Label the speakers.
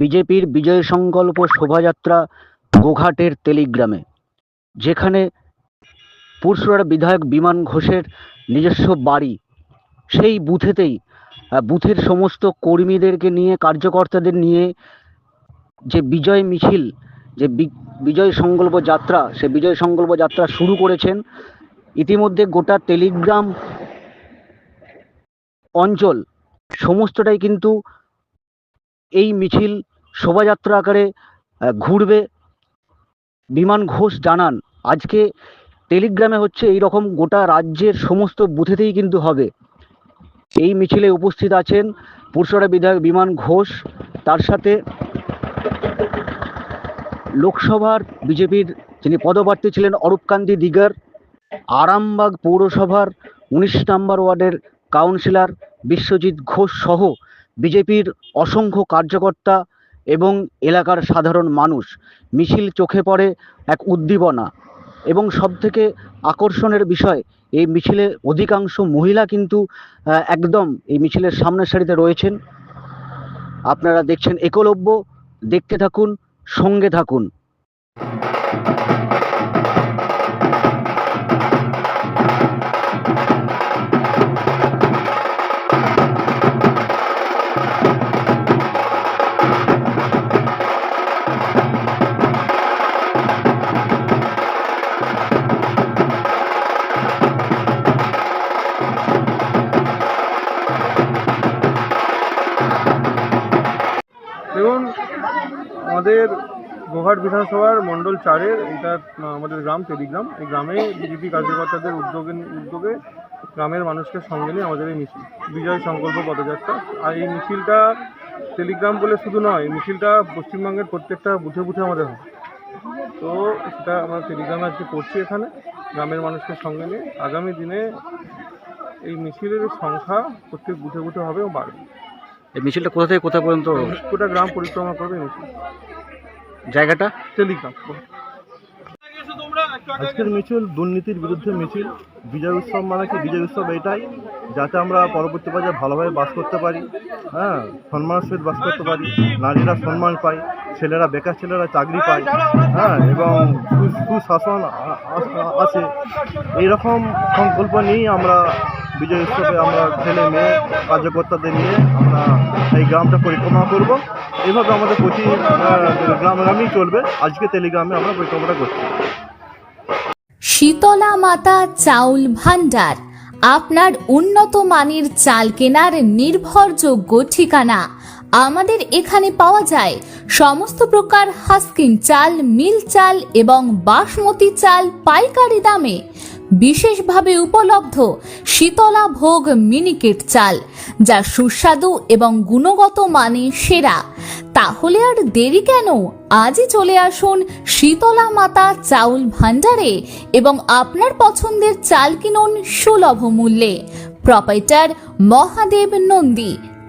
Speaker 1: বিজেপির বিজয় সংকল্প শোভাযাত্রা গোঘাটের তেলিগ্রামে, যেখানে পুরসুরার বিধায়ক বিমান ঘোষের নিজস্ব বাড়ি। সেই বুথেতেই বুথের সমস্ত কর্মীদেরকে নিয়ে, কার্যকর্তাদের নিয়ে যে বিজয় মিছিল, যে বিজয় সংকল্প যাত্রা, সে বিজয় সংকল্প যাত্রা শুরু করেছেন, ইতিমধ্যে গোটা টেলিগ্রাম অঞ্চল, সমস্তটাই কিন্তু এই মিছিল শোভাযাত্রা আকারে ঘুরবে। বিমান ঘোষ জানান, আজকে টেলিগ্রামে হচ্ছে এই রকম গোটা রাজ্যের সমস্ত বুথেতেই কিন্তু হবে। এই মিছিলে উপস্থিত আছেন পুরসরা বিধায়ক বিমান ঘোষ, তার সাথে লোকসভার বিজেপির যিনি পদপ্রার্থী ছিলেন অরূপকান্তি দিগার, আরামবাগ পৌরসভার উনিশ নম্বর ওয়ার্ডের কাউন্সিলর বিশ্বজিৎ ঘোষ সহ বিজেপির অসংখ্য কার্যকর্তা এবং এলাকার সাধারণ মানুষ মিছিল চোখে পড়ে এক উদ্দীপনা এবং সবথেকে আকর্ষণের বিষয়, এই মিছিলে অধিকাংশ মহিলা কিন্তু একদম এই মিছিলের সামনের সারিতে রয়েছেন। আপনারা দেখছেন একলব্য, দেখতে থাকুন, সঙ্গে থাকুন।
Speaker 2: আমাদের গোহাট বিধানসভার মণ্ডল চারের, এটা আমাদের গ্রাম, টেলিগ্রাম। এই গ্রামে বিজেপি কার্যকর্তাদের উদ্যোগে উদ্যোগে গ্রামের মানুষকে সঙ্গে নিয়ে আমাদের এই মিছিল, বিজয় সংকল্প পদযাত্রা। আর এই মিছিলটা টেলিগ্রাম বলে শুধু নয় মিছিলটা পশ্চিমবঙ্গের প্রত্যেকটা বুথে বুথে আমাদের হয়। তো সেটা আমরা টেলিগ্রামে আজকে করছি এখানে, গ্রামের মানুষকে সঙ্গে নিয়ে। আগামী দিনে এই মিছিলের সংখ্যা প্রত্যেক বুথে বুথে হবে এবং বাড়বে।
Speaker 1: এই মিছিলটা কোথা থেকে কোথা পর্যন্ত
Speaker 2: গোটা গ্রাম পরিক্রমা করবে মিছিল।
Speaker 1: জায়গাটা?
Speaker 2: টেলিগ্রাম।
Speaker 3: আজকের মিছিল দুর্নীতির বিরুদ্ধে মিছিল। বিজয় উৎসব মানে কি? বিজয় উৎসব এটাই যাতে আমরা পরবর্তী পর্যায়ে ভালোভাবে বাস করতে পারি হ্যাঁ? সম্মানের সহিত বাস করতে পারি। নারীরা সম্মান পায় ছেলেরা বেকার ছেলেরা চাকরি পায় হ্যাঁ? এবং সুশাসন আছে। এইরকম সংকল্প নিয়েই আমরা বিজয় উৎসবে আমরা ছেলে মেয়ে, কার্যকর্তাদের নিয়ে আমরা এই গ্রামটা পরিক্রমা করব। এইভাবে আমাদের প্রতি গ্রাম গ্রামেই চলবে। আজকে টেলিগ্রামে আমরা পরিক্রমাটা করছি।
Speaker 4: শীতলা মাতা চাউল ভান্ডার আপনার উন্নত মানের চাল কেনার নির্ভরযোগ্য ঠিকানা। আমাদের এখানে পাওয়া যায় সমস্ত প্রকার হাস্কিং চাল, মিল চাল এবং বাসমতি চাল পাইকারি দামে। বিশেষভাবে উপলব্ধ শীতলা ভোগ মিনিকেট চাল, যা সুস্বাদু এবং গুণগত মানে সেরা। তাহলে আর দেরি কেন? আজই চলে আসুন শীতলা মাতা চাউল ভান্ডারে এবং আপনার পছন্দের চাল কিনুন সুলভ মূল্যে। প্রপাইটার মহাদেব নন্দী।